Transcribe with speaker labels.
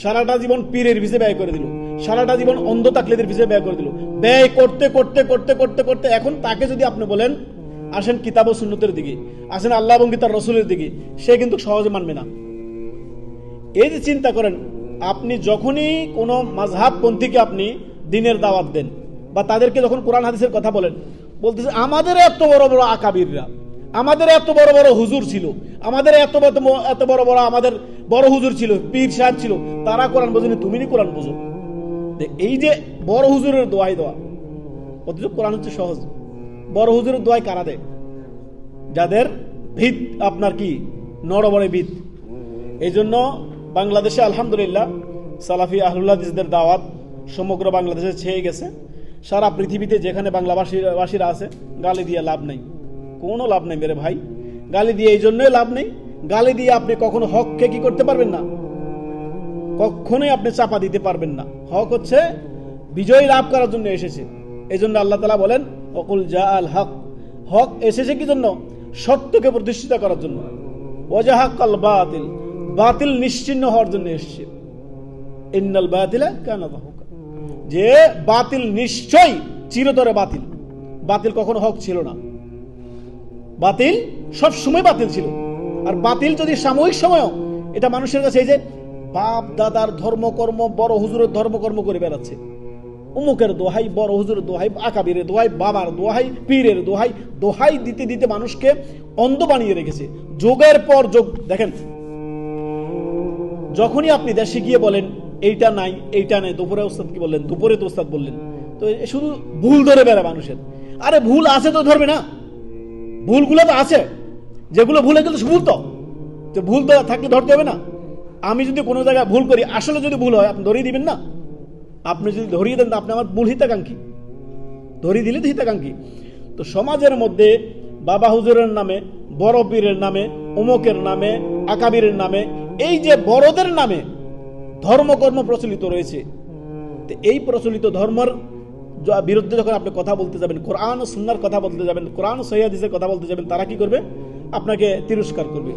Speaker 1: সারাটা জীবন পীরের ভিসে ব্যয় করে দিল। সারাটা জীবন অন্ধ তাকলিদের ভিসে ব্যয় করে দিল। ব্যয় করতে করতে করতে করতে করতে এখন তাকে যদি আপনি বলেন, আসেন কিতাব ও সুন্নতের দিকে, আসেন আল্লাহ এবং তার রসুলের দিকে, সে কিন্তু সহজে মানবে না। এই যে চিন্তা করেন, আপনি যখনই কোনো মাঝহাবপন্থীকে আপনি দিনের দাওয়াত দেন বা তাদেরকে যখন কোরআন হাদিসের কথা বলেন, বলতেছে, আমাদের এত বড় বড় আকাবিররা, আমাদের এত বড় বড় হুজুর ছিল, আমাদের এত এত বড় বড় আমাদের বড় হুজুর ছিল, পীর সাহেব ছিল, তারা কোরআন বোঝেনি তুমি নি কোরআন বোঝো। এই যে বড় হুজুরের দোয়াই দেওয়া, অথচ কোরআন হচ্ছে সহজ। বড় হুজুরের দোয়াই কারা দেয়? যাদের ভিত আপনার কি? নরবরে ভিত। এই জন্য বাংলাদেশে আলহামদুলিল্লাহ সালাফি আহলুল্লাহদের দাওয়াত সমগ্র বাংলাদেশে ছেয়ে গেছে। সারা পৃথিবীতে যেখানে ভাষীরা আছে, গালি দিয়ে লাভ নেই। কোনো লাভ নেই মেরে ভাই। গালি দিয়ে এই জন্যই লাভ নেই গালি দিয়ে আপনি কখনো হককে কি করতে পারবেন না? কখনোই আপনি চাপা দিতে পারবেন না। হক হচ্ছে বিজয় লাভ করার জন্য এসেছে। এই জন্য আল্লাহ তালা বলেন, অকুল জা আল হক। হক এসেছে কি জন্য? সত্যকে প্রতিষ্ঠিত করার জন্য। ওজাহাকাল বাতিল। বাতিল নিশ্চিন্ন হওয়ার জন্য এসেছে। ইন্নাল বাতিলা কানা। যে বাতিল নিশ্চয় চিরতরে বাতিল। বাতিল কখনো হক ছিল না। বাতিল সব সময় বাতিল ছিল। আর বাতিল যদি সাময়িক সময়ও, এটা মানুষের কাছে এই যে বাপ দাদার ধর্মকর্ম, বড় হুজুরের ধর্মকর্ম করে বেড়াচ্ছে। উমুকের দোহাই, বড় হুজুরের দোহাই, আকাবিরের দোহাই, বাবার দোহাই, পীরের দোহাই দোহাই দিতে দিতে মানুষকে অন্ধ বানিয়ে রেখেছে। যোগের পর যোগ, দেখেন, যখনই আপনি দেশে গিয়ে বলেন, এইটা নাই এইটা নাই, দুপুরে ওস্তাদ কি বললেন? দুপুরে তো ওস্তাদ বললেন। তো শুধু ভুল ধরে বেড়া মানুষের। আরে ভুল আছে তো ধরবে না। ভুলগুলো তো আছে। যেগুলো ভুল এগুলো তো ভুল তো। যে ভুল তো থাকলে ধরতে হবে না। আমি যদি কোনো জায়গায় ভুল করি, আসলে যদি ভুল হয়, আপনি ধরিয়ে দিবেন না? আপনি যদি ধরিয়ে দেন আপনি আমার ভুল হিতাকাঙ্ক্ষী। ধরিয়ে দিলে তো হিতাকাঙ্ক্ষী। তো সমাজের মধ্যে বাবা হুজুরের নামে, বড় পীরের নামে অমুকের নামে, আকাবিরের নামে, এই যে বড়দের নামে ধর্মকর্ম প্রচলিত রয়েছে এই প্রচলিত ধর্মের বিরুদ্ধে যখন আপনি কথা বলতে যাবেন, কোরআন সুন্নার কথা বলতে যাবেন, কোরআন সহিদের কথা বলতে যাবেন, তারা কি করবে? আপনাকে তিরস্কার করবে